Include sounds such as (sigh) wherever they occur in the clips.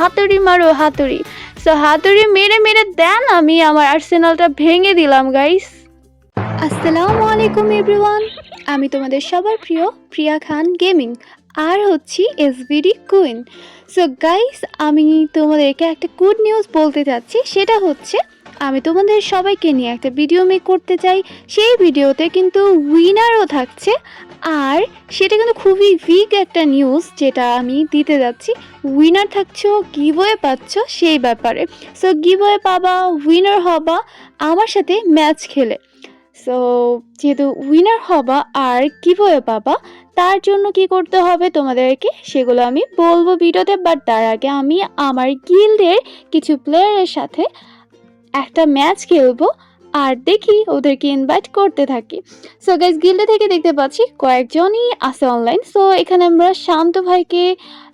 হাতুড়ি মারো, হাতুড়ি। সো হাতুড়ি মেরে মেরে দেন আমি আমার আর্সেনালটা ভেঙে দিলাম গাইস আসসালামু আলাইকুম এভরিওয়ান আমি তোমাদের সবার প্রিয় প্রিয়া খান গেমিং আর হচ্ছি এসবিডি কুইন সো গাইস আমি তোমাদেরকে একটা গুড নিউজ বলতে চাচ্ছি সেটা হচ্ছে, আমি তোমাদের সবাইকে নিয়ে একটা ভিডিও মেক করতে চাই। সেই ভিডিওতে কিন্তু উইনারও থাকছে আর সেটা কিন্তু খুবই উইক একটা নিউজ যেটা আমি দিতে যাচ্ছি। উইনার থাকছো গিভওয়ে পাচ্ছ সেই ব্যাপারে। সো গিভওয়ে পাবা উইনার হবা, আমার সাথে ম্যাচ খেলে। সো যেহেতু উইনার হবা আর গিভওয়ে পাবা, তার জন্য কি করতে হবে তোমাদেরকে সেগুলো আমি বলব ভিডিওতে। বাট তার আগে আমি আমার গিল্ডের কিছু প্লেয়ারের সাথে একটা ম্যাচ খেলব। আর দেখি ওদেরকে ইনভাইট করতে থাকি। সো গাইজ গিল্ডে থেকে দেখতে পাচ্ছি কয়েকজনই আছে অনলাইন সো এখানে আমরা শান্ত ভাইকে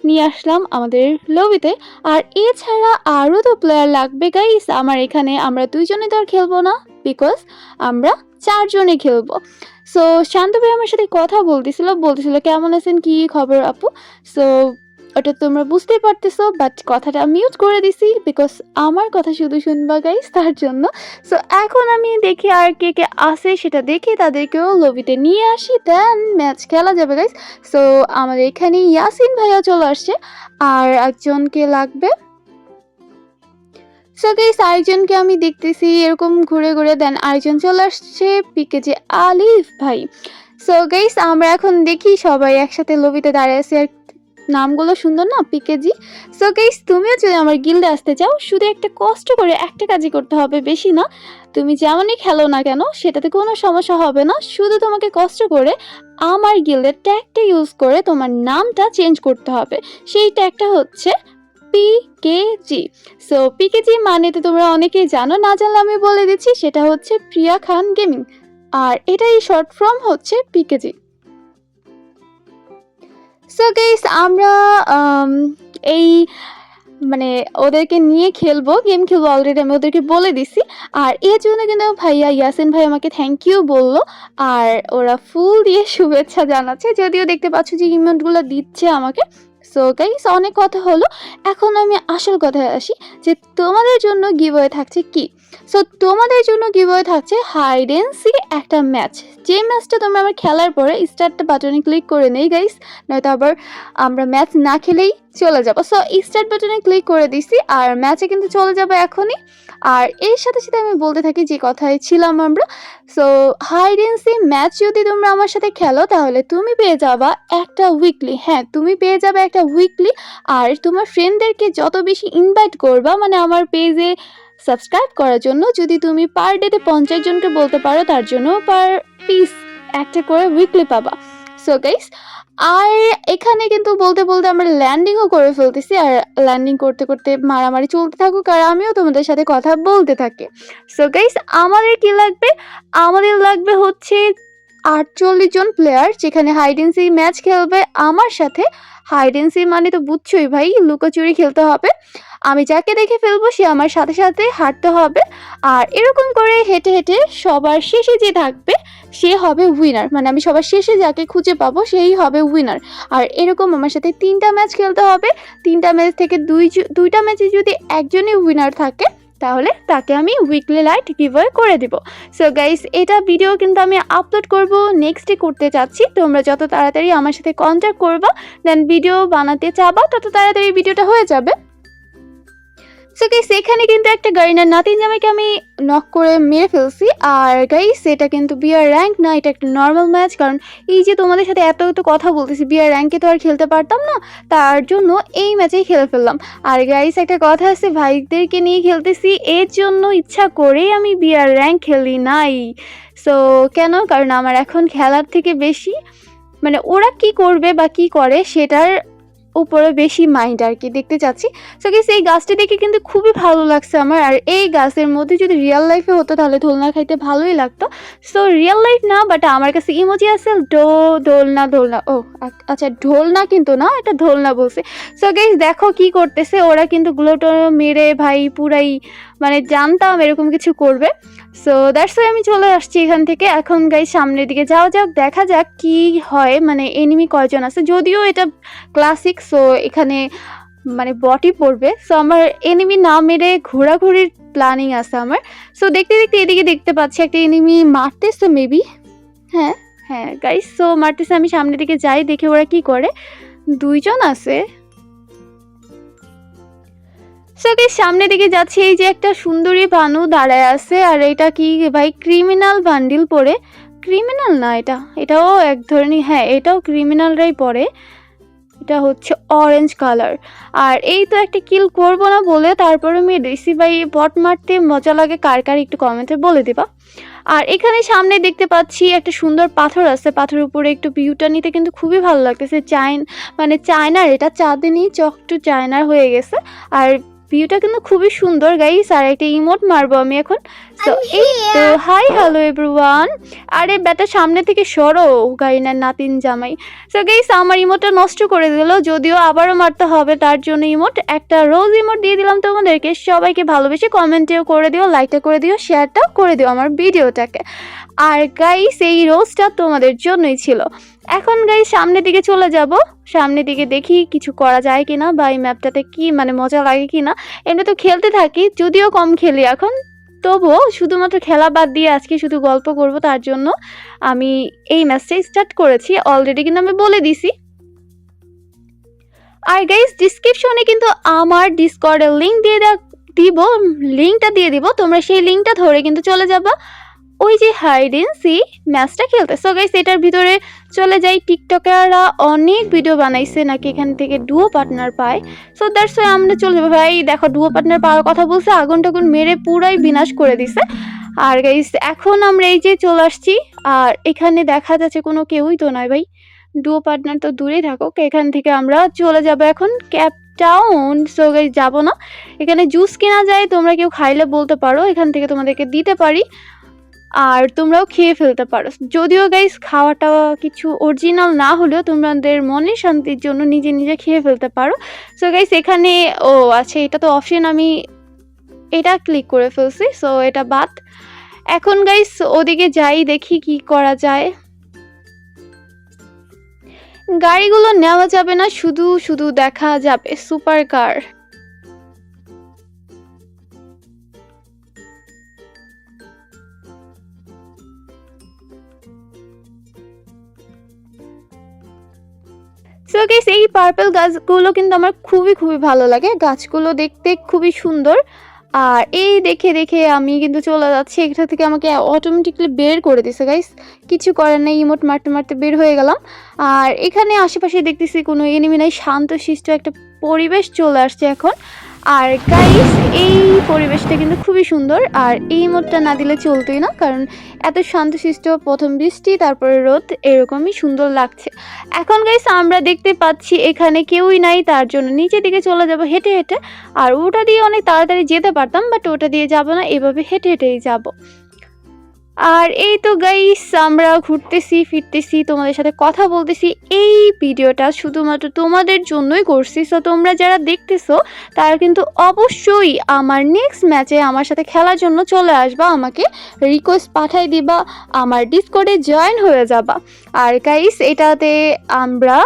নিয়ে আসলাম আমাদের লবিতে আর এছাড়া আরও তো প্লেয়ার লাগবে গাইস আমার এখানে আমরা দুইজনে তো আর খেলব না বিকজ আমরা চারজনে খেলব। সো শান্ত ভাই আমার সাথে কথা বলতেছিল। বলতেছিল, কেমন আছেন? কি খবর আপু? সো ওটা তোমরা বুঝতে পারতেছো বাট কথাটা মিউট করে দিছি বিকজ আমার কথা শুধু শুনবা গাইস তার জন্য। সো এখন আমি দেখি আর কে কে আসে সেটা দেখে তাদেরকেও লবিতে নিয়ে আসি দেন ম্যাচ খেলা যাবে গাইস সো আমাদের এখানে ইয়াসিন ভাইয়া চলে আসছে, আর একজনকে লাগবে। সো গাইস আরেকজনকে আমি দেখতেছি, এরকম ঘুরে ঘুরে দেন আরেকজন চলে আসছে পিকে যে আলিফ ভাই। সো গাইস আমরা এখন দেখি সবাই একসাথে লবিতে দাঁড়িয়ে আছি আর নামগুলো সুন্দর না পিকেজি সো গাইস তুমিও যদি আমার গিল্ডে আসতে চাও, শুধু একটা কষ্ট করে একটা কাজই করতে হবে, বেশি না। তুমি যেমনই খেলো না কেন, সেটাতে কোনো সমস্যা হবে না। শুধু তোমাকে কষ্ট করে আমার গিল্ডের ট্যাগটা ইউজ করে তোমার নামটা চেঞ্জ করতে হবে। সেই ট্যাগটা হচ্ছে পিকেজি সো পিকেজি মানে তো তোমরা অনেকেই জানো, না জানলে আমি বলে দিচ্ছি, সেটা হচ্ছে প্রিয়া খান গেমিং আর এটাই শর্ট ফর্ম হচ্ছে পিকেজি সো গেস আমরা এই মানে ওদেরকে নিয়ে খেলব গেম খেলব অলরেডি আমি ওদেরকে বলে দিছি। আর এর জন্য কিন্তু ভাইয়া ইয়াসিন ভাই আমাকে থ্যাংক ইউ বলল। আর ওরা ফুল দিয়ে (laughs) শুভেচ্ছা জানাচ্ছে। যদিও দেখতে পাচ্ছ যে ইমেন্টগুলো দিচ্ছে আমাকে। সো গাইস অনেক কথা হলো। এখন আমি আসল কথায় আসি যে তোমাদের জন্য গিভওয়ে থাকছে কি? সো তোমাদের জন্য গিভওয়ে থাকছে হাইড এন্ড সি একটা ম্যাচ যে ম্যাচটা তোমরা আমার খেলার পরে স্টার্টটা বাটনে ক্লিক করে নেই গাইস নয়তো আবার আমরা ম্যাচ না খেলেই চলে যাব। সো স্টার্ট বাটনে ক্লিক করে দিছি, আর ম্যাচে কিন্তু চলে যাব এখনই। আর এর সাথে সাথে আমি বলতে থাকি যে কথায় ছিলাম আমরা। So hide and seek match যদি তোমরা আমার সাথে খেলো, তাহলে তুমি পেয়ে যাবা একটা উইকলি হ্যাঁ তুমি পেয়ে যাবে একটা উইকলি আর তোমার ফ্রেন্ডদেরকে যত বেশি ইনভাইট করবা মানে আমার পেজে সাবস্ক্রাইব করার জন্য যদি তুমি পার ডেতে পঞ্চাশ জনকে বলতে পারো, তার জন্য পার পিস একটা করে উইকলি পাবা। সো গাইস আর এখানে কিন্তু বলতে বলতে আমরা ল্যান্ডিংও করে ফেলতেছি, আর ল্যান্ডিং করতে করতে মারামারি চলতে থাকুক, আর আমিও তোমাদের সাথে কথা বলতে থাকি। সো গাইস আমাদের কি লাগবে? আমাদের লাগবে হচ্ছে আটচল্লিশ জন প্লেয়ার যেখানে হাইডেন্সি ম্যাচ খেলবে। আমার সাথে হাইডেন্সি মানে তো বুঝছোই ভাই, লুকোচুরি খেলতে হবে। আমি যাকে দেখে ফেলব, সে আমার সাথে সাথে হাঁটতে হবে। আর এরকম করে হেঁটে হেঁটে সবার শেষে যে থাকবে, সে হবে উইনার মানে আমি সবার শেষে যাকে খুঁজে পাবো, সেই হবে উইনার আর এরকম আমার সাথে তিনটা ম্যাচ খেলতে হবে। তিনটা ম্যাচ থেকে দুই দুইটা ম্যাচে যদি একজনই উইনার থাকে, তাহলে তাকে আমি উইকলি লাইট গিভওয়ে করে দিব। সো গাইস এটা ভিডিও কিন্তু আমি আপলোড করব নেক্সট করতে চাচ্ছি। তোমরা যত তাড়াতাড়ি আমার সাথে কন্ট্যাক্ট করবা দেন ভিডিও বানাতে চাবা, তত তাড়াতাড়ি ভিডিওটা হয়ে যাবে। সো গাইস এখানে কিন্তু একটা গাড়িনার নাতিন জামাইকে আমি নক করে মেরে ফেলছি। আর গাইস এটা কিন্তু বিয়ার র্যাঙ্ক না, এটা একটা নর্মাল ম্যাচ কারণ এই যে তোমাদের সাথে এত এত কথা বলতেছি বিয়ার র্যাঙ্কে তো আর খেলতে পারতাম না, তার জন্য এই ম্যাচেই খেলে ফেললাম। আর গাইস একটা কথা আছে, ভাইদেরকে নিয়ে খেলতেছি, এর জন্য ইচ্ছা করেই আমি বিয়ার র্যাঙ্ক খেলি নাই। সো কেন? কারণ আমার এখন খেলার থেকে বেশি মানে ওরা কি করবে বা কি করে, সেটার উপরে বেশি মাইন্ড আর কি দেখতে চাচ্ছি। সো গেস এই গাছটি দেখে কিন্তু খুবই ভালো লাগছে আমার। আর এই গাছের মধ্যে যদি রিয়েল লাইফে হতো, তাহলে দোলনা খাইতে ভালোই লাগতো। সো রিয়েল লাইফ না বাট আমার কাছে ইমোজি আছে, ডো, দোলনা দোলনা। ও আচ্ছা ঢোলনা কিন্তু না, এটা দোলনা বলছে। সো গেস দেখো কি করতেছে, ওরা কিন্তু গ্লোটো মেরে ভাই পুরাই মানে জানতাম এরকম কিছু করবে। সো দ্যাটস আমি চলে আসছি এখান থেকে। এখন গাই সামনের দিকে যাওয়া যাক, দেখা যাক কি হয়। মানে এনিমি কয়জন আছে। যদিও এটা ক্লাসিক সো এখানে মানে বটি পড়বে। সো আমার এনিমি না মেরে ঘোরাঘুরির প্ল্যানিং আছে আমার। সো দেখতে দেখতে এদিকে দেখতে পাচ্ছি একটা এনিমি মারতেছে মেবি হ্যাঁ হ্যাঁ গাইস সো মারতেছে, আমি সামনের দিকে যাই, দেখে ওরা কি করে। দুইজন আছে। সো গাইস সামনের দিকে যাচ্ছি, এই যে একটা সুন্দরী বানু দাঁড়ায় আছে, আর এটা কি ভাই ক্রিমিনাল বান্ডিল পরে। ক্রিমিনাল না এটা, এটাও এক ধরনের হ্যাঁ এটাও ক্রিমিনালরাই পরে। এটা হচ্ছে অরেঞ্জ কালার আর এই তো একটা কিল করব না বলে তারপরে আমি রেসি ভাই বট মারতে মজা লাগে, কার কার একটু কমেন্টে বলে দেবা। আর এখানে সামনে দেখতে পাচ্ছি একটা সুন্দর পাথর আছে, পাথরের উপরে একটু ভিউটা নিতে কিন্তু খুবই ভালো লাগতেছে। চাইন মানে চায়নার, এটা চাঁদে নিয়ে চক টু চায়নার হয়ে গেছে। আর ভিউটা কিন্তু খুবই সুন্দর গাইস আর একটা ইমোট মারবো আমি এখন। তো এই তো হাই হ্যালো এভরিওয়ান আরে বেটা সামনে থেকে সরো গাইনার নাতিন জামাই। সো গাইস আমার ইমোটটা নষ্ট করে দিল যদিও আবারও মারতে হবে তার জন্য ইমোট একটা রোজ ইমোট দিয়ে দিলাম তোমাদেরকে। সবাইকে ভালোবেসে কমেন্টেও করে দিও লাইকটা করে দিও শেয়ারটাও করে দিও আমার ভিডিওটাকে আর গাইস এই রোজটা তোমাদের জন্যই ছিল। এখন গাইস সামনের দিকে চলে যাব। সামনের দিকে দেখি কিছু করা যায় কিনা বা এই ম্যাপটাতে কি মানে মজা লাগে কিনা। এমনি তো খেলতে থাকি, যদিও কম খেলি এখন। তবুও শুধুমাত্র খেলা বাদ দিয়ে আজকে শুধু গল্প করব, তার জন্য আমি এই ম্যাচটাই স্টার্ট করেছি। অলরেডি কিন্তু আমি বলে দিছি। আর গাইস ডিসক্রিপশনে কিন্তু আমার ডিসকর্ডের লিঙ্ক দিয়ে দেওয়া দিব লিঙ্কটা দিয়ে দিব। তোমরা সেই লিঙ্কটা ধরে কিন্তু চলে যাবা। ওই যে হাইড এন্ড সি ম্যাচটা খেলতে। সো গাইস এটার ভিতরে চলে যাই টিকটকাররা অনেক ভিডিও বানাইছে, নাকি এখান থেকে ডুও পার্টনার পায়। সো দ্যাটস ওয়াই আমরা চলে যাব। ভাই, দেখো ডুও পার্টনার পাওয়ার কথা বলছে, আগুন টাগুন মেরে পুরাই বিনাশ করে দিছে। আর গাইস এখন আমরা এই যে চলে আসছি, আর এখানে দেখা যাচ্ছে কোনো কেউই তো নয়, ভাই। ডুও পার্টনার তো দূরেই থাকুক, এখান থেকে আমরা চলে যাব এখন ক্যাপ টাউন সো গাইস যাব না। এখানে জুস কেনা যায়, তোমরা কেউ খাইলে বলতে পারো, এখান থেকে তোমাদেরকে দিতে পারি। আর তোমরাও খেয়ে ফেলতে পারো। যদিও গাইস খাওয়াটা কিছু অরিজিনাল না হলেও তোমাদের মনের শান্তির জন্য নিজে নিজে খেয়ে ফেলতে পারো। সো গাইস এখানে ও আছে, এটা তো অপশন আমি এটা ক্লিক করে ফেলছি সো এটা বাদ। এখন গাইস ওদিকে যাই, দেখি কি করা যায়। গাড়িগুলো নেওয়া যাবে না, শুধু শুধু দেখা যাবে সুপার কার পার্পল গাছগুলো কিন্তু আমার খুবই খুবই ভালো লাগে। গাছগুলো দেখতে খুবই সুন্দর। আর এই দেখে দেখে আমি কিন্তু চলে যাচ্ছি। এখান থেকে আমাকে অটোমেটিকলি বের করে দিছে গাইস কিছু করার নেই, ইমোট মারতে মারতে বের হয়ে গেলাম। আর এখানে আশেপাশে দেখতেছি কোনো এনিমি নাই শান্ত শিষ্ট একটা পরিবেশ চলে আসছে এখন। আর গাইস এই পরিবেশটা কিন্তু খুবই সুন্দর। আর এই মোডটা না দিলে চলতোই না, কারণ এত শান্তশিষ্ট প্রথম বৃষ্টি, তারপরে রোদ, এরকমই সুন্দর লাগছে। এখন গাইস আমরা দেখতে পাচ্ছি এখানে কেউই নাই, তার জন্য নিচের দিকে চলে যাব হেঁটে হেঁটে। আর ওটা দিয়ে অনেক তাড়াতাড়ি যেতে পারতাম বাট ওটা দিয়ে যাব না, এভাবে হেঁটে হেঁটেই যাব। আর এই তো গাইস আমরা ঘুরতেছি, ফিরতেছি, তোমাদের সাথে কথা বলতেছি। এই ভিডিওটা শুধুমাত্র তোমাদের জন্যই করছি। সো তোমরা যারা দেখতেছো, তারা কিন্তু অবশ্যই আমার নেক্সট ম্যাচে আমার সাথে খেলার জন্য চলে আসবা। আমাকে রিকোয়েস্ট পাঠাই দিবা, আমার ডিসকর্ডে জয়েন হয়ে যাবা। আর গাইস এটাতে আমরা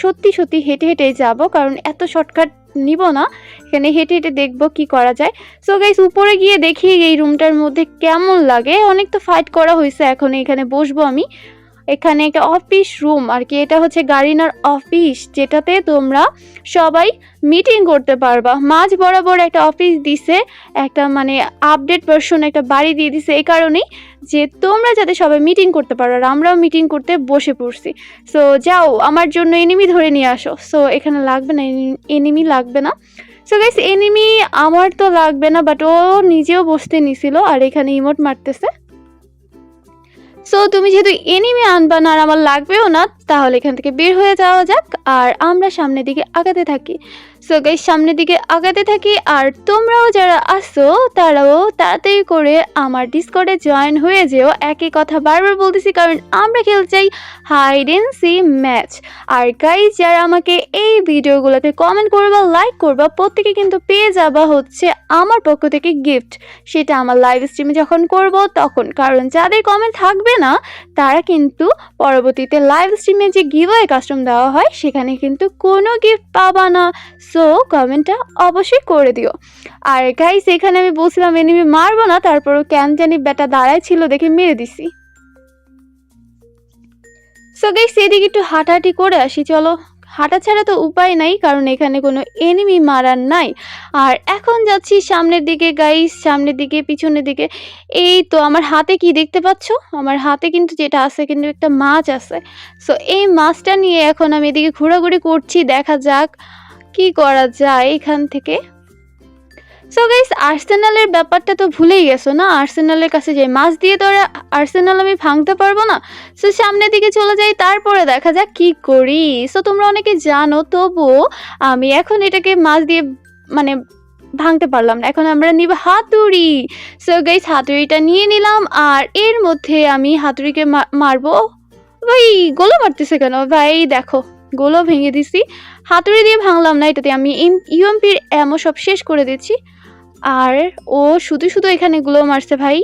সত্যি সত্যি হেঁটে হেঁটে যাব, কারণ এত শর্টকাট নিব না। এখানে হেঁটে হেঁটে দেখব কি করা যায়। সো গাইস উপরে গিয়ে দেখি এই রুমটার মধ্যে কেমন লাগে। অনেক তো ফাইট করা হয়েছে এখন এখানে বসবো আমি। এখানে একটা অফিস রুম আর কি এটা হচ্ছে গাড়িনার অফিস যেটাতে তোমরা সবাই মিটিং করতে পারবা। মাঝ বরাবর একটা অফিস দিছে, একটা মানে আপডেট ভার্সন একটা বাড়ি দিয়ে দিছে, এই কারণেই যে তোমরা যাতে সবাই মিটিং করতে পারো, আর আমরাও মিটিং করতে বসে পড়ছি। সো যাও, আমার জন্য এনিমি ধরে নিয়ে আসো। সো এখানে লাগবে না এনিমি লাগবে না। সো গাইস এনিমি আমার তো লাগবে না বাট ও নিজেও বসতে নিছিল, আর এখানে ইমোট মারতেছে। সো তুমি যেহেতু এনিমে আনবা না আর আমার লাগবেও না তাহলে এখান থেকে বের হয়ে যাওয়া যাক, আর আমরা সামনের দিকে আগাতে থাকি। সো গাই সামনের দিকে আগাতে থাকি, আর তোমরাও যারা আসো তারাও তাড়াতাড়ি করে আমার ডিসকর্ডে জয়েন হয়ে যেও। একই কথা বারবার বলতেছি, কারণ আমরা খেলতে চাই হাইড এন্ড সি ম্যাচ আর গাই যারা আমাকে এই ভিডিওগুলোতে কমেন্ট করবা লাইক করবা, প্রত্যেকে কিন্তু পেয়ে যাবা হচ্ছে আমার পক্ষ থেকে গিফট সেটা আমার লাইভ স্ট্রিমে যখন করব তখন। কারণ যাদের কমেন্ট থাকবে না, তারা কিন্তু পরবর্তীতে লাইভ স্ট্রিমে টাইমে যে গিভওয়ে কাস্টম দেওয়া হয়, সেখানে কিন্তু কোনো গিফট পাবা না। সো কমেন্টটা অবশ্যই করে দিও। আর গাইস এখানে আমি বলছিলাম এনিমি মারবো না, তারপরও কেন জানি বেটা দাঁড়ায় ছিল দেখে মেরে দিছি। সো গাইস সেদিকে একটু হাঁটাহাঁটি করে আসি, চলো। হাঁটা ছাড়া তো উপায় নাই, কারণ এখানে কোনো এনিমি মারার নাই। আর এখন যাচ্ছি সামনের দিকে গাইস সামনের দিকে, পিছনের দিকে। এই তো আমার হাতে কি দেখতে পাচ্ছ? আমার হাতে কিন্তু যেটা আছে কিন্তু একটা মাছ আছে। সো এই মাছটা নিয়ে এখন আমি এদিকে ঘোরাঘুরি করছি, দেখা যাক কি করা যায় এখান থেকে। সো গাইস আর্সেনালের ব্যাপারটা তো ভুলেই গেছো না? আর্সেনালের কাছে যে মাছ দিয়ে তো আর আর্সেনাল আমি ভাঙতে পারব না? সো সামনের দিকে চলে যাই, তারপরে দেখা যাক কি করি। সো তোমরা অনেকে জানো, তবুও আমি এখন এটাকে মাছ দিয়ে মানে ভাঙতে পারলাম না। এখন আমরা নিব হাতুড়ি। সো গাইস হাতুড়িটা নিয়ে নিলাম আর এর মধ্যে আমি হাতুড়িকে মারবো। ভাই গোলো মারতেছে কেন? ভাই, দেখো গোলো ভেঙে দিছি। হাতুড়ি দিয়ে ভাঙলাম না, এটাতে আমি ইউএমপির এমও সব শেষ করে দিচ্ছি। আর ও শুধু শুধু এখানে গুলো মারছে ভাই।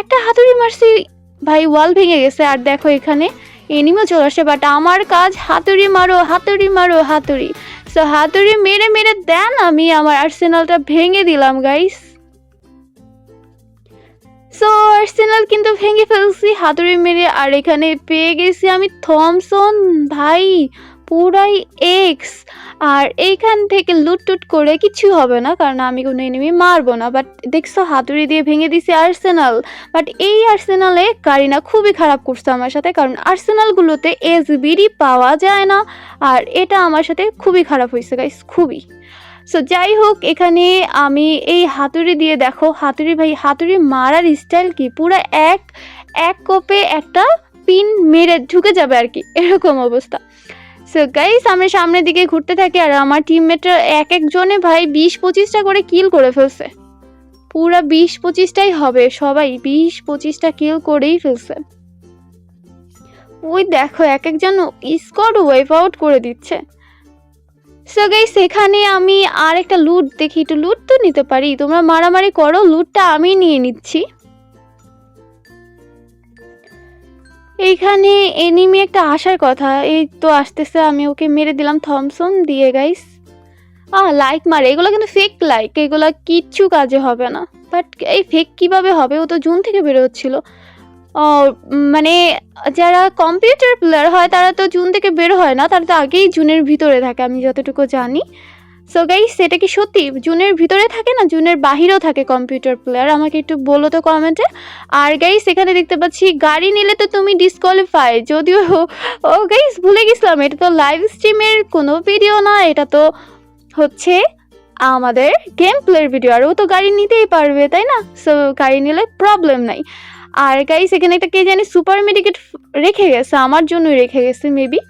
একটা হাতুড়ি মারছি, ভাই ওয়াল ভেঙে গেছে। আর দেখো এখানে এনিমও চলে আসে বাট আমার কাজ হাতুড়ি মারো হাতুড়ি মারো, হাতুড়ি। সো হাতুড়ি মেরে মেরে দেন আমি আমার আর্সেনালটা ভেঙে দিলাম গাইস সো আর্সেনাল কিন্তু ভেঙে ফেলছি, হাতুড়ি মেরে। আর এখানে পেয়ে গেছি আমি থমসন ভাই। পুরাই এক্স আর এইখান থেকে লুটটুট করে কিছু হবে না, কারণ আমি কোনো এনিমি মারবো না। বাট দেখছ, হাতুড়ি দিয়ে ভেঙে দিছি আর্সেনাল বাট এই আর্সেনালে কারিনা খুবই খারাপ করছে আমার সাথে, কারণ আর্সেনালগুলোতে এসবিডি পাওয়া যায় না। আর এটা আমার সাথে খুবই খারাপ হয়েছে গাইস খুবই। সো যাই হোক, এখানে আমি এই হাতুড়ি দিয়ে দেখো, হাতুড়ি ভাই, হাতুড়ি মারার স্টাইল কি? পুরো এক এক কোপে একটা পিন মেরে ঢুকে যাবে আর কি। এরকম অবস্থা। সো গাইস আমরা সামনের দিকে ঘুরতে থাকি আর আমার টিমমেটরা এক একজনে ভাই বিশ পঁচিশটা করে কিল করে ফেলছে। পুরা বিশ পঁচিশটাই হবে, সবাই বিশ পঁচিশটা কিল করেই ফেলছে। ওই দেখো এক একজন স্কোয়াড ওয়াইপ আউট করে দিচ্ছে। সো গাইস এখানে আমি আর একটা লুট দেখি, একটু লুট তো নিতে পারি। তোমরা মারামারি করো লুটটা আমি নিয়ে নিচ্ছি। এইখানে এনিমি একটা আসার কথা। এই তো আসতেছে আমি ওকে মেরে দিলাম থমসন দিয়ে গাইস আ লাইক মারে এগুলো কিন্তু ফেক লাইক এগুলো কিচ্ছু কাজে হবে না। বাট এই ফেক কীভাবে হবে? ও তো জুন থেকে বের হচ্ছিল ও, মানে যারা কম্পিউটার প্লেয়ার হয় তারা তো জুন থেকে বের হয় না তারা তো আগেই জুনের ভিতরে থাকে আমি যতটুকু জানি। সো গাইস সেটা কি সত্যি? জুনের ভিতরে থাকে না? জুনের বাহিরেও থাকে কম্পিউটার প্লেয়ার আমাকে একটু বলো তো কমেন্টে আর গাইস এখানে দেখতে পাচ্ছি, গাড়ি নিলে তো তুমি ডিসকোয়ালিফাই যদিও, ও গাইস ভুলে গেছিলাম, এটা তো লাইভ স্ট্রিমের কোনো ভিডিও না, এটা তো হচ্ছে আমাদের গেম প্লের ভিডিও আর ও তো গাড়ি নিতেই পারবে, তাই না? সো গাড়ি নিলে প্রবলেম নাই। আর গাইস এখানে একটা কে জানি সুপার মেডিকেট রেখে গেছে, আমার জন্যই রেখে গেছে মেবি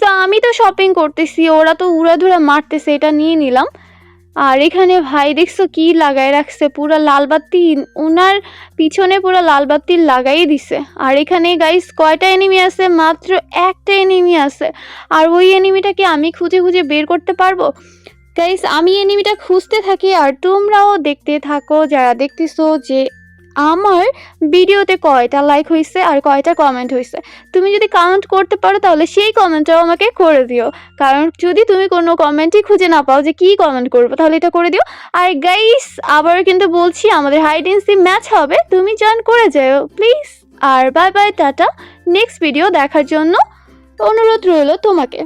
তো আমি তো শপিং করতেছি, ওরা তো উড়াধুরা মারতেছে, এটা নিয়ে নিলাম। আর এখানে ভাই, দেখছ কি লাগাই রাখছে? পুরো লালবাতি ওনার পিছনে পুরো লাল বাতি লাগাই দিছে। আর এখানে গাইস কয়টা এনিমি আছে? মাত্র একটা এনিমি আছে। আর ওই এনিমিটাকে আমি খুঁজে খুঁজে বের করতে পারব? গাইস আমি এনিমিটা খুঁজতে থাকি, আর তোমরাও দেখতে থাকো, যারা দেখতেছো যে আমার ভিডিওতে কয়টা লাইক হয়েছে আর কয়টা কমেন্ট হয়েছে তুমি যদি কাউন্ট করতে পারো তাহলে সেই কমেন্টটাও আমাকে করে দিও। কারণ যদি তুমি কোনো কমেন্টই খুঁজে না পাও যে কী কমেন্ট করব, তাহলে এটা করে দিও। আর গাইস আবার কিন্তু বলছি, আমাদের হাইড হাইডেন্সি ম্যাচ হবে। তুমি জয়েন করে যাও please R bye bye tata. Next video দেখার জন্য অনুরোধ রইল তোমাকে।